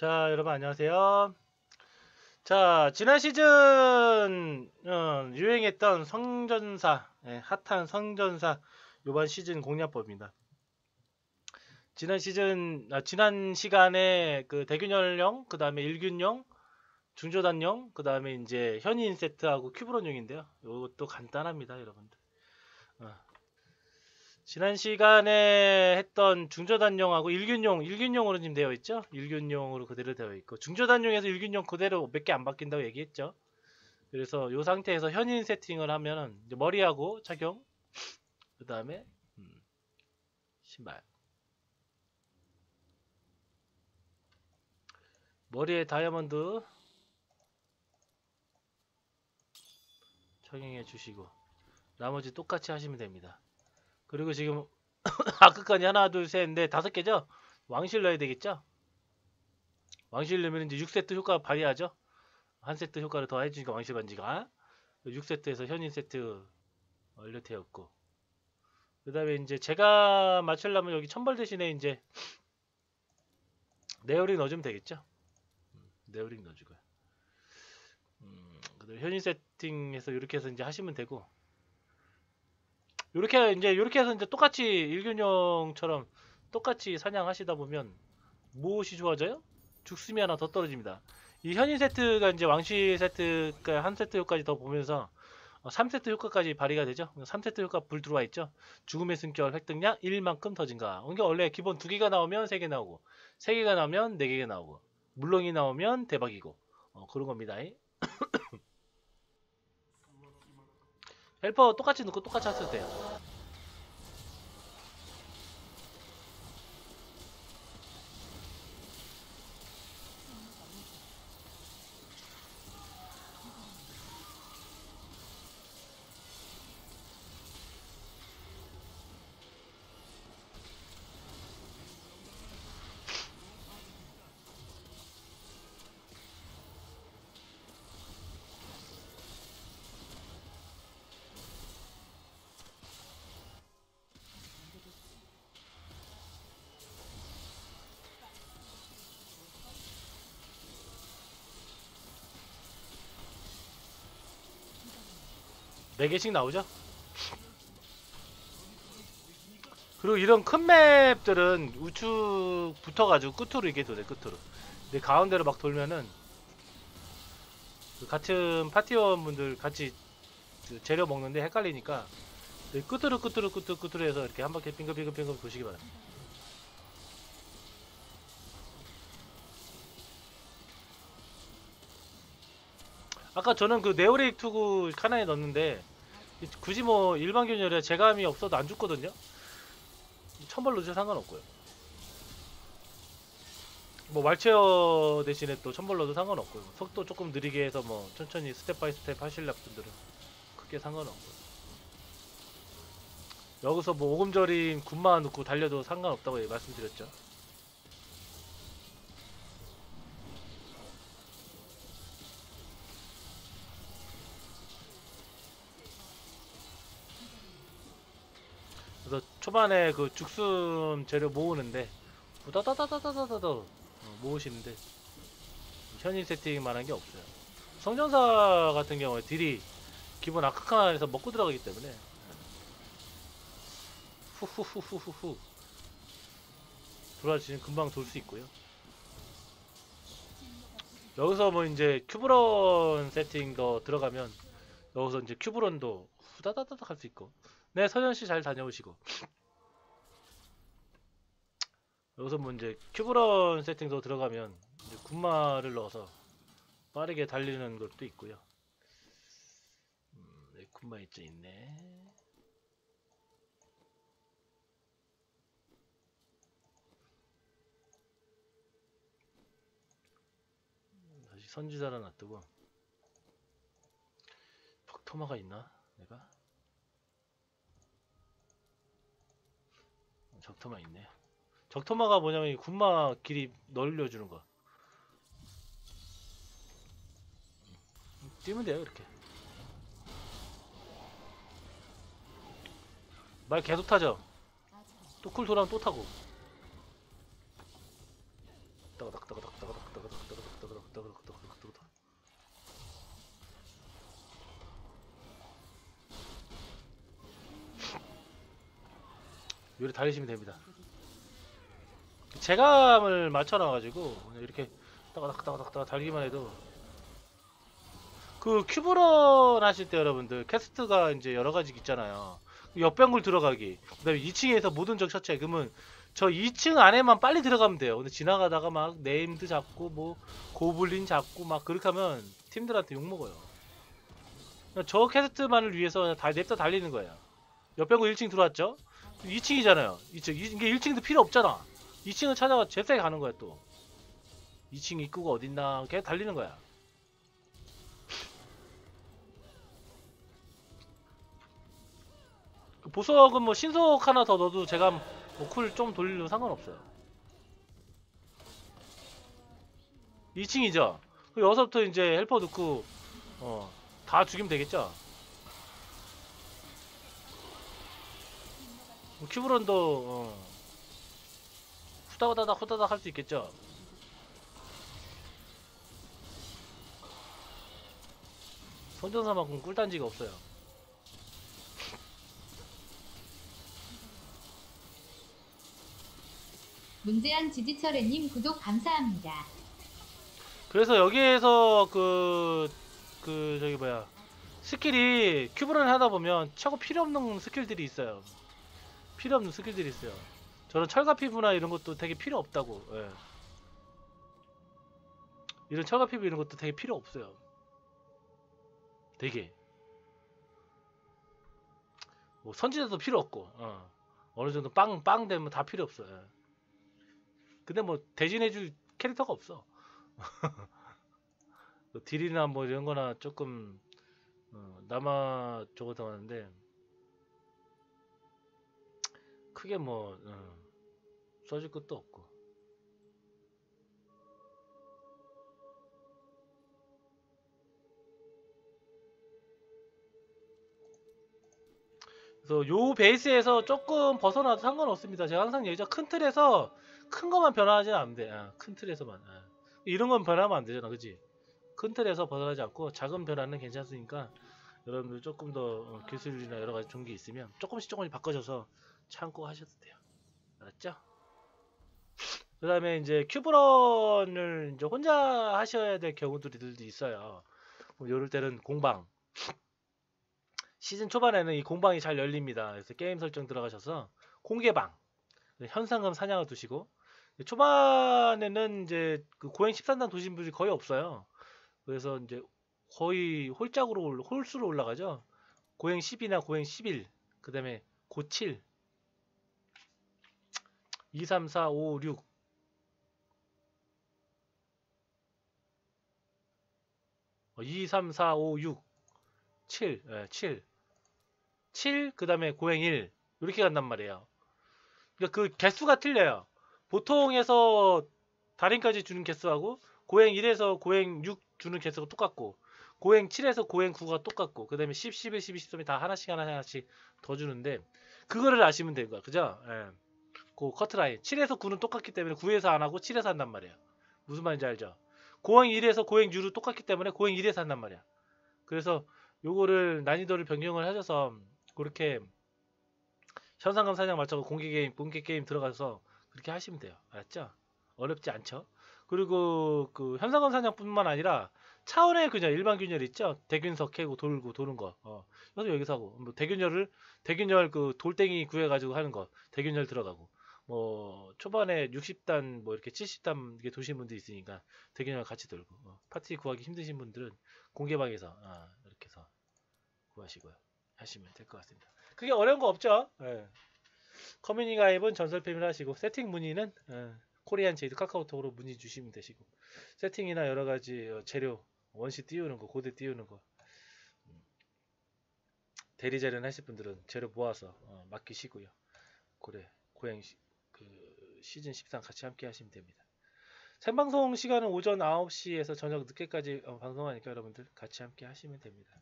자, 여러분 안녕하세요. 자, 지난 시즌 어, 유행했던 성전사, 예, 핫한 성전사 요번 시즌 공략법입니다. 지난 시즌 아, 지난 시간에 그 대균열용, 그다음에 일균용, 중조단용, 그다음에 이제 현인 세트하고 큐브론용인데요. 이것도 간단합니다, 여러분들. 어. 지난 시간에 했던 중저단용하고 일균용, 일균용으로 지금 되어 있죠? 일균용으로 그대로 되어 있고 중저단용에서 일균용 그대로 몇 개 안 바뀐다고 얘기했죠? 그래서 이 상태에서 현인 세팅을 하면은 머리하고 착용, 그 다음에 음, 신발, 머리에 다이아몬드 착용해 주시고 나머지 똑같이 하시면 됩니다. 그리고 지금 아까까지 하나 둘셋넷 다섯 개죠? 왕실 넣어야 되겠죠? 왕실 넣으면 이제 6세트 효과 발휘하죠? 한 세트 효과를 더 해주니까 왕실 반지가 6세트에서 현인 세트 완료되었고 그 다음에 이제 제가 맞추려면 여기 천벌 대신에 이제 네오링 넣어주면 되겠죠? 음, 네오링 넣어주고요. 음, 그다음에 현인 세팅해서 이렇게 해서 이제 하시면 되고 요렇게 이제 요렇게 해서 이제 똑같이 일균형처럼 똑같이 사냥하시다 보면 무엇이 좋아져요? 죽숨이 하나 더 떨어집니다. 이 현인 세트가 이제 왕실 세트가 한 세트 효까지 더 보면서 3세트 효과까지 발휘가 되죠. 3세트 효과 불 들어와 있죠. 죽음의 숨결 획득량 1만큼 더 증가. 그러니까 원래 기본 2개가 나오면 3개 나오고 3개가 나오면 4개가 나오고 물렁이 나오면 대박이고 어, 그런 겁니다. 헬퍼 똑같이 넣고 똑같이 하셔도 돼요. 네 개씩 나오죠? 그리고 이런 큰 맵들은 우측 붙어가지고 끝으로 이게 도네 끝으로 근데 가운데로 막 돌면은 그 같은 파티원분들 같이 그 재료 먹는데 헷갈리니까 네, 끝으로 끝으로 끝으로 끝으로 해서 이렇게 한 바퀴 빙글빙글빙글 도시기 바랍니다 아까 저는 그 네오레익 투구 카나에 넣었는데 굳이 뭐 일반 균열에 재감이 없어도 안 죽거든요. 천벌 넣으셔 상관없고요. 뭐 말체어 대신에 또 천벌 넣어도 상관없고요. 속도 조금 느리게 해서 뭐 천천히 스텝 바이 스텝 하실려 분들은 크게 상관없고요. 여기서 뭐 오금절임 군마 넣고 달려도 상관없다고 말씀드렸죠. 그래서 초반에 그 죽순 재료 모으는데 우다다다다다다다 어, 모으시는데 현인 세팅만한 게 없어요. 성전사 같은 경우에 딜이 기본 아크칸에서 먹고 들어가기 때문에 후후후후후후 돌아지면 금방 돌 수 있고요. 여기서 뭐 이제 큐브런 세팅 더 들어가면 여기서 이제 큐브런도 후다다다닥 할 수 있고 네, 서현 씨 잘 다녀오시고. 여기서 뭐 이제 큐브런 세팅도 들어가면 이제 군마를 넣어서 빠르게 달리는 것도 있고요. 음, 네, 군마 있죠, 있네. 다시 선지자라 놔두고 벽토마가 있나? 내가? 적토마 있네요. 적토마가 뭐냐면 이 군마 길이 넓려주는 거. 뛰면 돼요 이렇게. 말 계속 타죠. 또 쿨 돌아오면 또 타고. 따가닥 따가닥 따가닥 따가닥 요리 달리시면 됩니다. 제감을 맞춰놔가지고 그냥 이렇게 따가닥따가닥 달기만 해도 그 큐브런 하실 때 여러분들 캐스트가 이제 여러 가지 있잖아요. 옆병굴 들어가기. 그다음에 2층에서 모든 적 처치. 그러면 저 2층 안에만 빨리 들어가면 돼요. 근데 지나가다가 막 네임드 잡고 뭐 고블린 잡고 막 그렇게 하면 팀들한테 욕 먹어요. 그냥 저 캐스트만을 위해서 다 냅다 달리는 거예요. 옆병굴 1층 들어왔죠? 2층이잖아요. 2층. 이게 1층도 필요 없잖아. 2층을 찾아가 제세 가는 거야 또. 2층 입구가 어딨나 걔 달리는 거야. 그 보석은 뭐 신속 하나 더 넣어도 제가 뭐쿨 좀 돌리면 상관없어요. 2층이죠. 그 여기서부터 이제 헬퍼 넣고 어, 다 죽이면 되겠죠. 뭐 큐브런도 어, 후다다닥 후다닥 할 수 있겠죠. 손전사만큼 꿀단지가 없어요. 문제한 지지철애님 구독 감사합니다. 그래서 여기에서 그, 그, 저기 뭐야. 스킬이 큐브런을 하다 보면 최고 필요 없는 스킬들이 있어요. 필요 없는 스킬들이 있어요. 저는 철갑 피부나 이런 것도 되게 필요 없다고. 예. 이런 철갑 피부 이런 것도 되게 필요 없어요. 되게. 뭐 선지자도 필요 없고. 어. 어느 정도 빵, 빵 되면 다 필요 없어요. 예. 근데 뭐 대신해줄 캐릭터가 없어. 뭐 딜이나 뭐 이런 거나 조금 어, 남아 저거 하는데 크게 뭐 어, 써줄 것도 없고 그래서 요 베이스에서 조금 벗어나도 상관없습니다. 제가 항상 얘기죠. 큰 틀에서 큰 것만 변화하지 않으면 돼. 아, 큰 틀에서만. 아. 이런 건 변하면 안 되잖아. 그지? 큰 틀에서 벗어나지 않고 작은 변화는 괜찮으니까 여러분들 조금 더 어, 기술이나 여러 가지 좋은 게 있으면 조금씩 조금씩 바꿔줘서 참고 하셔도 돼요. 알았죠? 그 다음에 이제 큐브런을 이제 혼자 하셔야 될 경우들이 있어요. 뭐 이럴 때는 공방. 시즌 초반에는 이 공방이 잘 열립니다. 그래서 게임 설정 들어가셔서 공개방. 현상금 사냥을 두시고 초반에는 이제 그 고행 13단 도신 분들이 거의 없어요. 그래서 이제 거의 홀짝으로 올- 홀수로 올라가죠. 고행 10이나 고행 11, 그 다음에 고 7, 2, 3, 4, 5, 6. 어, 2, 3, 4, 5, 6, 7, 예, 7. 7, 그 다음에 고행 1. 이렇게 간단 말이에요. 그러니까 그 개수가 틀려요. 보통에서 달인까지 주는 개수하고 고행 1에서 고행 6 주는 개수가 똑같고 고행 7에서 고행 9가 똑같고 그 다음에 10, 11, 12, 13이 다 하나씩 하나씩 더 주는데 그거를 아시면 되는 거야. 그죠? 예. 그 커트라인 7에서 9는 똑같기 때문에 9에서 안 하고 7에서 한단 말이에요. 무슨 말인지 알죠? 고행 1에서 고행 6은 똑같기 때문에 고행 1에서 한단 말이야. 그래서 요거를 난이도를 변경을 하셔서 그렇게 현상금 사냥 맞춰서 공개 게임, 공개 게임 들어가서 그렇게 하시면 돼요. 알았죠? 어렵지 않죠? 그리고 그 현상금 사냥뿐만 아니라 차원의 균열, 일반 균열 있죠? 대균석 캐고 돌고 도는 거. 어. 그래서 여기서 하고 뭐 대균열을 대균열 그 돌덩이 구해 가지고 하는 거. 대균열 들어가고. 뭐 초반에 60단 뭐 이렇게 70단 이렇게 도신 분들 있으니까 대균열 같이 돌고. 어. 파티 구하기 힘드신 분들은 공개방에서 아, 이렇게 해서 구하시고요. 하시면 될 것 같습니다. 그게 어려운 거 없죠? 예. 커뮤니 가입은 전설팸을 하시고 세팅 문의는 예, 코리안 제이드 카카오톡으로 문의 주시면 되시고 세팅이나 여러 가지 어, 재료 원시 띄우는 거 고대 띄우는 거 음, 대리 자련 하실 분들은 재료 모아서 어, 맡기시고요. 고래 고양 시, 그 시즌 13 같이 함께 하시면 됩니다. 생방송 시간은 오전 9시에서 저녁 늦게까지 어, 방송하니까 여러분들 같이 함께 하시면 됩니다.